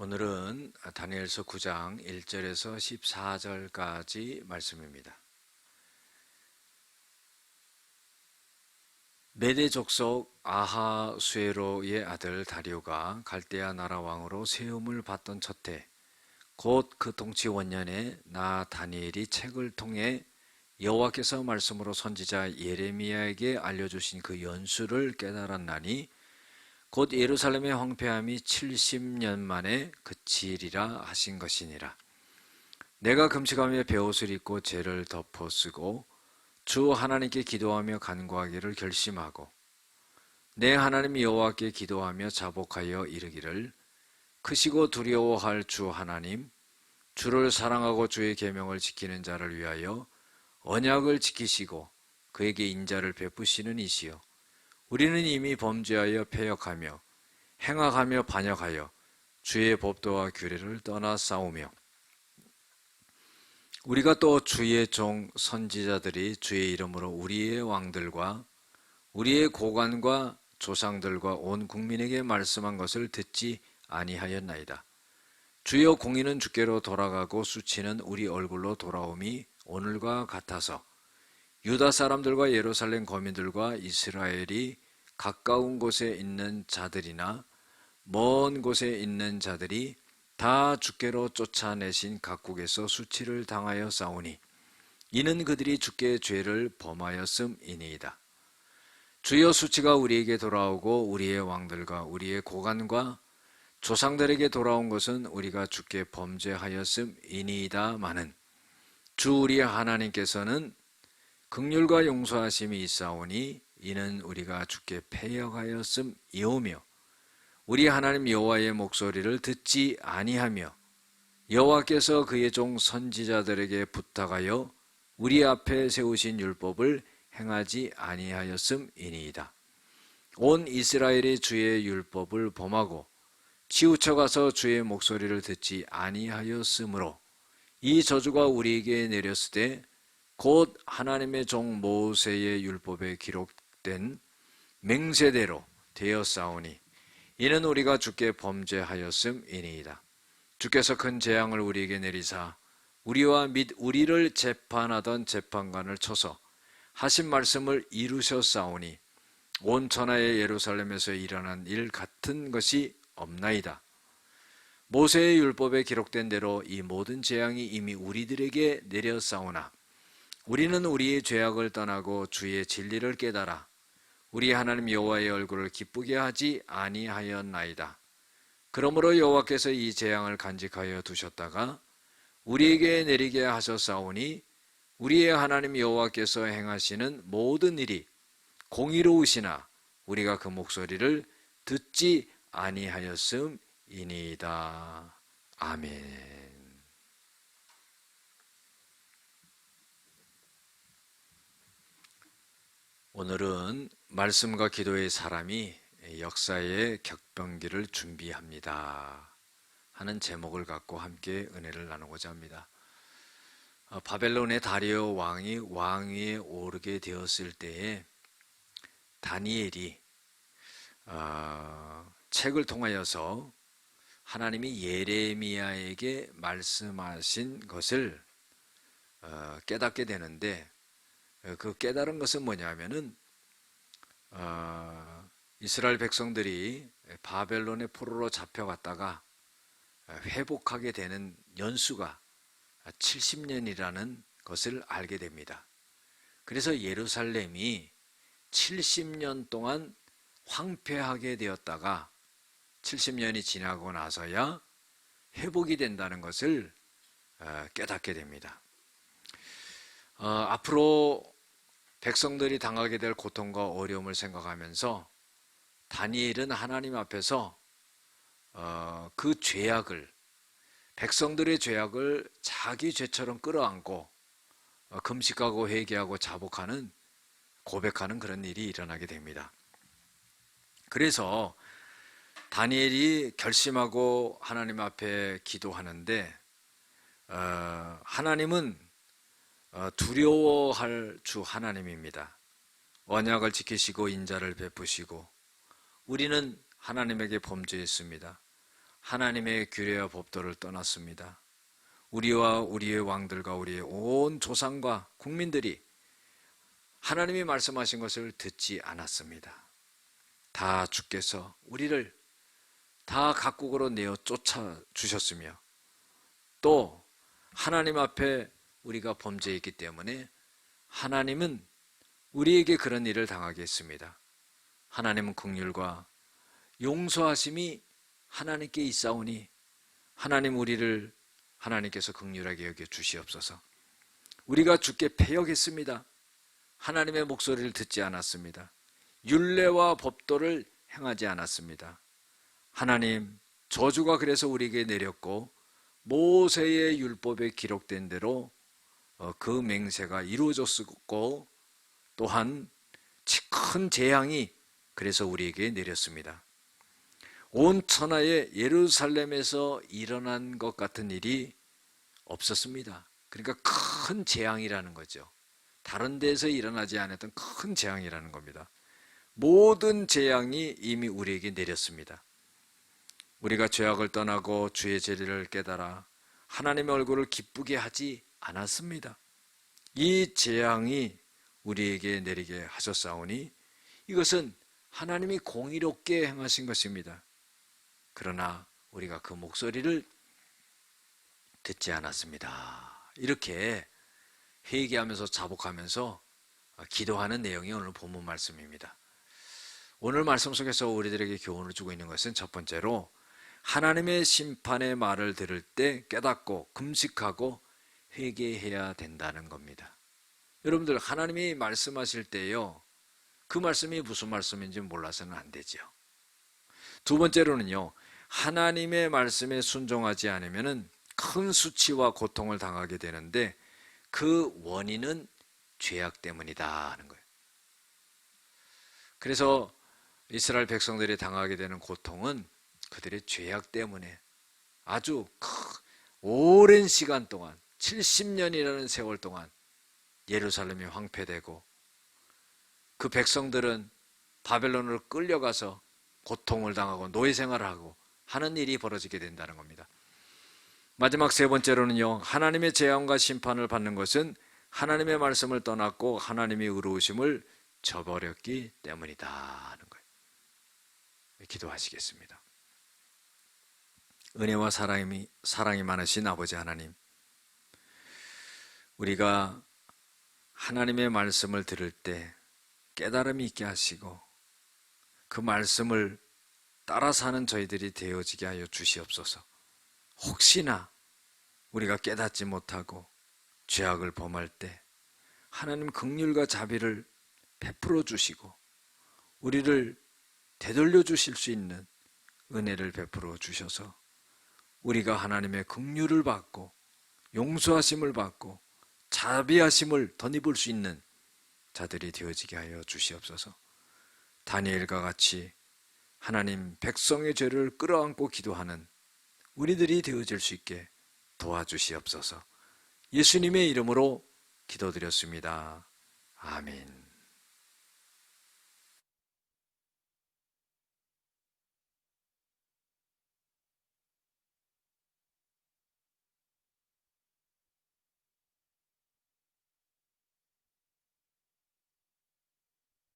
오늘은 다니엘서 9장 1절에서 14절까지 말씀입니다. 메대 족속 아하수에로의 아들 다리오가 갈대아 나라 왕으로 세움을 받던 첫해 곧 그 통치 원년에 나 다니엘이 책을 통해 여호와께서 말씀으로 선지자 예레미야에게 알려주신 그 연수를 깨달았나니 곧 예루살렘의 황폐함이 70년 만에 그치리라 하신 것이니라. 내가 금식하며 베옷을 입고 죄를 덮어 쓰고 주 하나님께 기도하며 간구하기를 결심하고 내 하나님 여호와께 기도하며 자복하여 이르기를 크시고 두려워할 주 하나님 주를 사랑하고 주의 계명을 지키는 자를 위하여 언약을 지키시고 그에게 인자를 베푸시는 이시여 우리는 이미 범죄하여 패역하며 행악하며 반역하여 주의 법도와 규례를 떠나 싸우며 우리가 또 주의 종 선지자들이 주의 이름으로 우리의 왕들과 우리의 고관과 조상들과 온 국민에게 말씀한 것을 듣지 아니하였나이다. 주여 공의는 주께로 돌아가고 수치는 우리 얼굴로 돌아옴이 오늘과 같아서 유다 사람들과 예루살렘 거민들과 이스라엘이 가까운 곳에 있는 자들이나 먼 곳에 있는 자들이 다 주께로 쫓아내신 각국에서 수치를 당하여 싸우니 이는 그들이 주께 죄를 범하였음이니이다. 주여 수치가 우리에게 돌아오고 우리의 왕들과 우리의 고관과 조상들에게 돌아온 것은 우리가 주께 범죄하였음이니이다마는 주 우리 하나님께서는 극률과 용서하심이 있사오니 이는 우리가 주께 패역하였음이오며 우리 하나님 여호와의 목소리를 듣지 아니하며 여호와께서 그의 종 선지자들에게 부탁하여 우리 앞에 세우신 율법을 행하지 아니하였음이니이다. 온 이스라엘이 주의 율법을 범하고 치우쳐 가서 주의 목소리를 듣지 아니하였으므로 이 저주가 우리에게 내렸으되 곧 하나님의 종 모세의 율법에 기록된 맹세대로 되었사오니 이는 우리가 주께 범죄하였음이니이다. 주께서 큰 재앙을 우리에게 내리사 우리와 및 우리를 재판하던 재판관을 쳐서 하신 말씀을 이루셨사오니 온 천하의 예루살렘에서 일어난 일 같은 것이 없나이다. 모세의 율법에 기록된 대로 이 모든 재앙이 이미 우리들에게 내렸사오나 우리는 우리의 죄악을 떠나고 주의 진리를 깨달아 우리 하나님 여호와의 얼굴을 기쁘게 하지 아니하였나이다. 그러므로 여호와께서 이 재앙을 간직하여 두셨다가 우리에게 내리게 하셨사오니 우리의 하나님 여호와께서 행하시는 모든 일이 공의로우시나 우리가 그 목소리를 듣지 아니하였음이니이다. 아멘. 오늘은 말씀과 기도의 사람이 역사의 격변기를 준비합니다. 하는 제목을 갖고 함께 은혜를 나누고자 합니다. 어, 바벨론의 다리오 왕이 왕위에 오르게 되었을 때에 다니엘이 어, 책을 통하여서 하나님이 예레미야에게 말씀하신 것을 어, 깨닫게 되는데 어, 그 깨달은 것은 뭐냐면은 어, 이스라엘 백성들이 바벨론의 포로로 잡혀갔다가 회복하게 되는 연수가 70년이라는 것을 알게 됩니다. 그래서 예루살렘이 70년 동안 황폐하게 되었다가 70년이 지나고 나서야 회복이 된다는 것을 어, 깨닫게 됩니다. 어, 앞으로 백성들이 당하게 될 고통과 어려움을 생각하면서 다니엘은 하나님 앞에서 어, 그 죄악을 백성들의 죄악을 자기 죄처럼 끌어안고 어, 금식하고 회개하고 자복하는 고백하는 그런 일이 일어나게 됩니다. 그래서 다니엘이 결심하고 하나님 앞에 기도하는데 어, 하나님은 어, 두려워할 주 하나님입니다. 언약을 지키시고 인자를 베푸시고 우리는 하나님에게 범죄했습니다. 하나님의 규례와 법도를 떠났습니다. 우리와 우리의 왕들과 우리의 온 조상과 국민들이 하나님이 말씀하신 것을 듣지 않았습니다. 다 주께서 우리를 다 각국으로 내어 쫓아 주셨으며 또 하나님 앞에 우리가 범죄했기 때문에 하나님은 우리에게 그런 일을 당하게 했습니다. 하나님은 국률과 용서하심이 하나님께 있사오니 하나님 우리를 하나님께서 극률하게 여겨 주시옵소서. 우리가 주께 패역했습니다. 하나님의 목소리를 듣지 않았습니다. 율례와 법도를 행하지 않았습니다. 하나님 저주가 그래서 우리에게 내렸고 모세의 율법에 기록된 대로 어, 그 맹세가 이루어졌고 또한 큰 재앙이 그래서 우리에게 내렸습니다. 온 천하에 예루살렘에서 일어난 것 같은 일이 없었습니다. 그러니까 큰 재앙이라는 거죠. 다른 데서 일어나지 않았던 큰 재앙이라는 겁니다. 모든 재앙이 이미 우리에게 내렸습니다. 우리가 죄악을 떠나고 주의 재리를 깨달아 하나님의 얼굴을 기쁘게 하지 않았습니다. 이 재앙이 우리에게 내리게 하셨사오니 이것은 하나님이 공의롭게 행하신 것입니다. 그러나 우리가 그 목소리를 듣지 않았습니다. 이렇게 회개하면서 자복하면서 기도하는 내용이 오늘 본문 말씀입니다. 오늘 말씀 속에서 우리들에게 교훈을 주고 있는 것은 첫 번째로 하나님의 심판의 말을 들을 때 깨닫고 금식하고 회개해야 된다는 겁니다. 여러분들 하나님이 말씀하실 때요. 그 말씀이 무슨 말씀인지 몰라서는 안 되죠. 두 번째로는요. 하나님의 말씀에 순종하지 않으면은 큰 수치와 고통을 당하게 되는데 그 원인은 죄악 때문이다 하는 거예요. 그래서 이스라엘 백성들이 당하게 되는 고통은 그들의 죄악 때문에 아주 오랜 시간 동안 70년이라는 세월 동안 예루살렘이 황폐되고 그 백성들은 바벨론으로 끌려가서 고통을 당하고 노예 생활을 하고 하는 일이 벌어지게 된다는 겁니다. 마지막 세 번째로는요, 하나님의 재앙과 심판을 받는 것은 하나님의 말씀을 떠났고 하나님의 의로우심을 저버렸기 때문이다 하는 거예요. 기도하시겠습니다. 은혜와 사랑이, 사랑이 많으신 아버지 하나님, 우리가 하나님의 말씀을 들을 때 깨달음이 있게 하시고 그 말씀을 따라 사는 저희들이 되어지게 하여 주시옵소서. 혹시나 우리가 깨닫지 못하고 죄악을 범할 때 하나님 극률과 자비를 베풀어 주시고 우리를 되돌려 주실 수 있는 은혜를 베풀어 주셔서 우리가 하나님의 긍휼을 받고 용서하심을 받고 자비하심을 덧입을 수 있는 자들이 되어지게 하여 주시옵소서. 다니엘과 같이 하나님 백성의 죄를 끌어안고 기도하는 우리들이 되어질 수 있게 도와주시옵소서. 예수님의 이름으로 기도드렸습니다. 아멘.